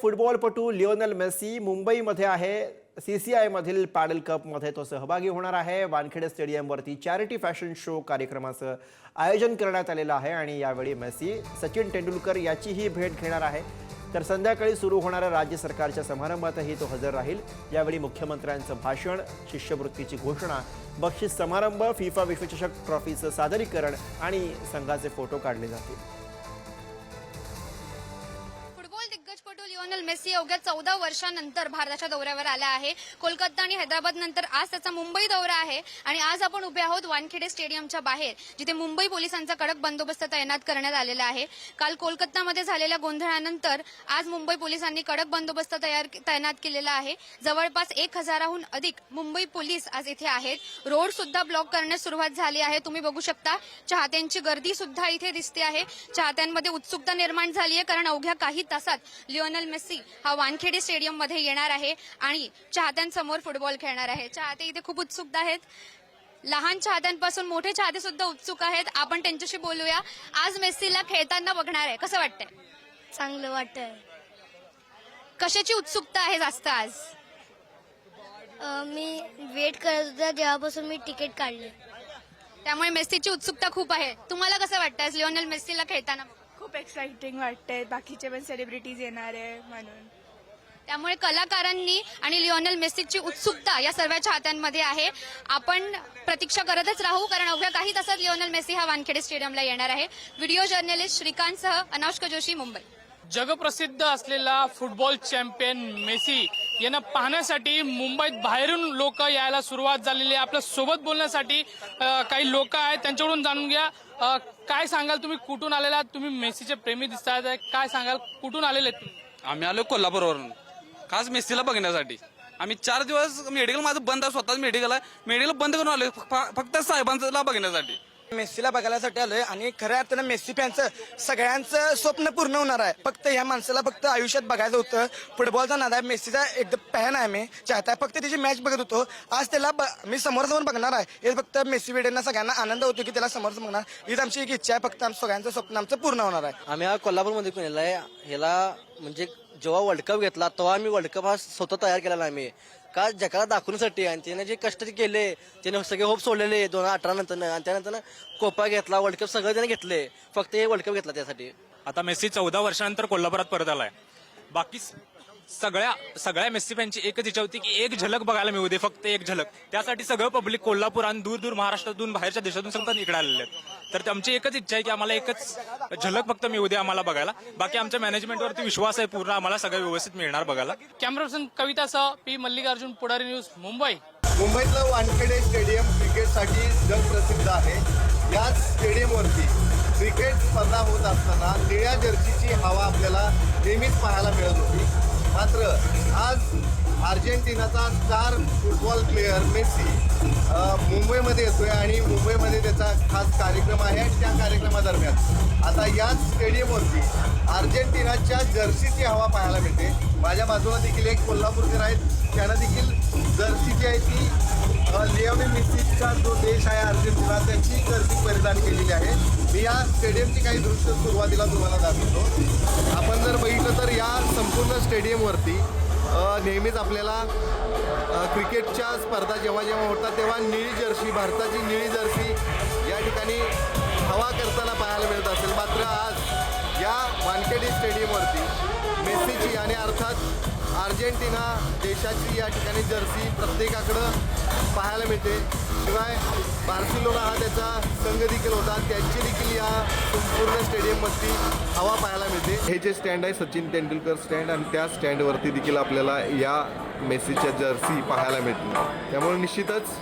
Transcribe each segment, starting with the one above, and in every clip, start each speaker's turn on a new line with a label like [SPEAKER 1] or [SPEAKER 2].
[SPEAKER 1] फुटबॉलपटू Lionel Messi मुंबईमध्ये आहे. सी सी आयमधील पॅडल कपमध्ये तो सहभागी होणार आहे. वानखेडे स्टेडियमवरती चॅरिटी फॅशन शो कार्यक्रमाचं आयोजन करण्यात आलेलं आहे आणि यावेळी मेसी सचिन तेंडुलकर याचीही भेट घेणार आहे. तर संध्याकाळी सुरू होणाऱ्या राज्य सरकारच्या समारंभातही तो हजर राहील. यावेळी मुख्यमंत्र्यांचं भाषण शिष्यवृत्तीची घोषणा बक्षीस समारंभ फिफा विश्वचषक ट्रॉफीचं सादरीकरण आणि संघाचे फोटो काढले जातील.
[SPEAKER 2] लिओनल मेसी अवघ्या चौदा वर्षानंतर भारताच्या दौऱ्यावर आला आहे. कोलकाता आणि हैदराबाद नंतर आज त्याचा मुंबई दौरा आहे. आणि आज आपण उभे आहोत वानखेडे स्टेडियमच्या बाहेर जिथे मुंबई पोलिसांचा कडक बंदोबस्त तैनात करण्यात आलेला आहे. काल कोलकातामध्ये झालेल्या गोंधळानंतर आज मुंबई पोलिसांनी कडक बंदोबस्त तयार तैनात केलेला आहे. जवळपास एक हजाराहून अधिक मुंबई पोलीस आज इथे आहेत. रोड सुद्धा ब्लॉक करण्यास सुरुवात झाली आहे. तुम्ही बघू शकता चाहत्यांची गर्दी सुद्धा इथे दिसते आहे. चाहत्यांमध्ये उत्सुकता निर्माण झाली आहे कारण अवघ्या काही तासात लिओनल मेस्सी हा वानखेडे स्टेडियममध्ये येणार आहे आणि चाहत्यांसमोर फुटबॉल खेळणार आहे. चाहते इथे खूप उत्सुकता आहेत. लहान चाहत्यांपासून मोठे चाहते सुद्धा उत्सुक आहेत. आपण त्यांच्याशी बोलूया. आज मेस्सीला खेळताना बघणार आहे. कसं वाटतंय?
[SPEAKER 3] चांगलं वाटतंय.
[SPEAKER 2] कशाची उत्सुकता आहे जास्त आज?
[SPEAKER 3] मी वेट करत होता. तेव्हापासून मी तिकीट काढले.
[SPEAKER 2] त्यामुळे मेस्सीची उत्सुकता खूप आहे. तुम्हाला कसं वाटतं आज लिओनल मेस्सीला खेळताना?
[SPEAKER 4] खूप एक्साइटिंग वाटतंय. बाकीचे पण सेलिब्रिटीज येणार आहे म्हणून.
[SPEAKER 2] त्यामुळे कलाकारांनी आणि लिओनल मेस्सीची उत्सुकता या सर्व चाहत्यांमध्ये आहे. आपण प्रतीक्षा करतच राहू कारण अवघ्या काही तासात लिओनल मेस्सी हा वानखेडे स्टेडियमला येणार आहे. व्हिडिओ जर्नलिस्ट श्रीकांतसह अनाउष्का जोशी मुंबई.
[SPEAKER 5] जगप्रसिद्ध असलेला फुटबॉल चॅम्पियन मेसी यांना पाहण्यासाठी मुंबईत बाहेरून लोक यायला सुरुवात झालेली आहे. आपल्यासोबत बोलण्यासाठी काही लोक आहेत. त्यांच्याकडून जाणून घ्या. काय सांगाल तुम्ही? कुठून आलेला? तुम्ही मेसीचे प्रेमी दिसतात काय सांगाल? कुठून आलेले
[SPEAKER 6] आम्ही आलो कोल्हापूरवरून. खास मेस्सीला बघण्यासाठी. आम्ही चार दिवस मेडिकल माझं बंद आहे. स्वतःच मेडिकल आहे. मेडिकल बंद करून आलो फक्त साहेबांचा बघण्यासाठी.
[SPEAKER 7] मेस्सीला बघायसाठी आलोय आणि खऱ्या अर्थानं मेस्सी फॅनचं सगळ्यांचं स्वप्न पूर्ण होणार आहे. फक्त ह्या माणसाला फक्त आयुष्यात बघायचं होतं. फुटबॉलचा नाद आहे. मेस्सीचा एकदम पॅन आहे मी चाहता आहे. फक्त त्याची मॅच बघत होतो. आज त्याला ब- मी समोर जाऊन बघणार आहे. हे फक्त मेस्सी वेडेंना सगळ्यांना आनंद होतो की त्याला समोर बघणार. हीच आमची एक इच्छा आहे. फक्त आमचं सगळ्यांचं स्वप्न आमचं पूर्ण होणार आहे.
[SPEAKER 8] आम्ही हा कोल्हापूरमध्ये पण आहे. ह्याला म्हणजे जेव्हा वर्ल्ड कप घेतला तेव्हा आम्ही वर्ल्ड कप हा स्वतः तयार केलेला आम्ही. का जगाला दाखवण्यासाठी? आणि त्याने जे कष्ट केले त्याने सगळे होप सोडलेले दोन हजार अठरा नंतर. आणि त्यानंतर कोपा घेतला वर्ल्ड कप सगळं त्याने घेतले. फक्त हे वर्ल्ड कप घेतला त्यासाठी.
[SPEAKER 9] आता मेस्सी चौदा वर्षानंतर कोल्हापुरात परत आलाय. बाकी सगळ्या सगळ्या मेस्सी फॅनची एकच इच्छा होती की एक झलक बघायला मिळू दे फक्त एक झलक. त्यासाठी सगळं पब्लिक कोल्हापूर आणि दूर दूर महाराष्ट्रातून बाहेरच्या देशातून सगळं इकडे आलेले आहेत. तर आमची एकच इच्छा आहे की आम्हाला एकच झलक फक्त मिळू दे आम्हाला बघायला. बाकी आमच्या मॅनेजमेंटवरती विश्वास आहे पूर्ण आम्हाला सगळं व्यवस्थित मिळणार बघायला.
[SPEAKER 5] कॅमेरा पर्सन कवितासह पी मल्लिकार्जुन पुढारी न्यूज मुंबई.
[SPEAKER 10] मुंबईतलं वानखेडे स्टेडियम क्रिकेटसाठी जगप्रसिद्ध आहे. याच स्टेडियमवरती क्रिकेट स्पर्धा होत असताना निळ्या जर्सीची हवा आपल्याला नेहमीच पाहायला मिळत होती. मात्र आज अर्जेंटिनाचा स्टार फुटबॉल प्लेअर मेस्सी मुंबईमध्ये येतोय आणि मुंबईमध्ये त्याचा खास कार्यक्रम आहे आणि त्या कार्यक्रमादरम्यान आता याच स्टेडियमवरती अर्जेंटिनाच्या जर्सीची हवा पाहायला मिळते. माझ्या बाजूला देखील एक कोल्हापूरकर आहेत. त्यांना देखील जर्सी जी आहे ती. अ, लिओनेल मेस्सीचा जो देश आहे अर्जेंटिना त्याची जर्सी परिधान केलेली आहे. मी या स्टेडियमची काही दृश्य सुरुवातीला तुम्हाला दाखवतो. आपण जर बघितलं तर या संपूर्ण स्टेडियम अ, नेहमीच आपल्याला क्रिकेटच्या स्पर्धा जेव्हा जेव्हा होतात तेव्हा निळी जर्सी भारताची निळी जर्सी या ठिकाणी हवा करताना पाहायला मिळत असेल. मात्र आज या वानखेडी स्टेडियमवरती मेस्सीची आणि अर्थात अर्जेंटिना देशाची या ठिकाणी जर्सी प्रत्येकाकडं पाहायला मिळते. शिवाय बार्सिलोना हा त्याचा संघ देखील होता. त्यांची देखील या संपूर्ण स्टेडियमवरती हवा पाहायला मिळते. हे जे स्टँड आहे सचिन तेंडुलकर स्टँड आणि त्या स्टँडवरती देखील आपल्याला या मेसीच्या जर्सी पाहायला मिळतील. त्यामुळे निश्चितच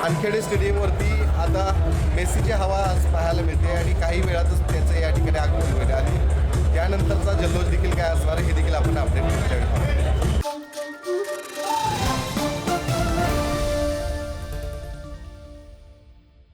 [SPEAKER 10] वानखेडे स्टेडियमवरती आता मेसीची हवा पाहायला मिळते आणि काही वेळातच त्याचं या ठिकाणी आगमन होईल. आणि त्यानंतरचा जल्लोष देखील काय असेल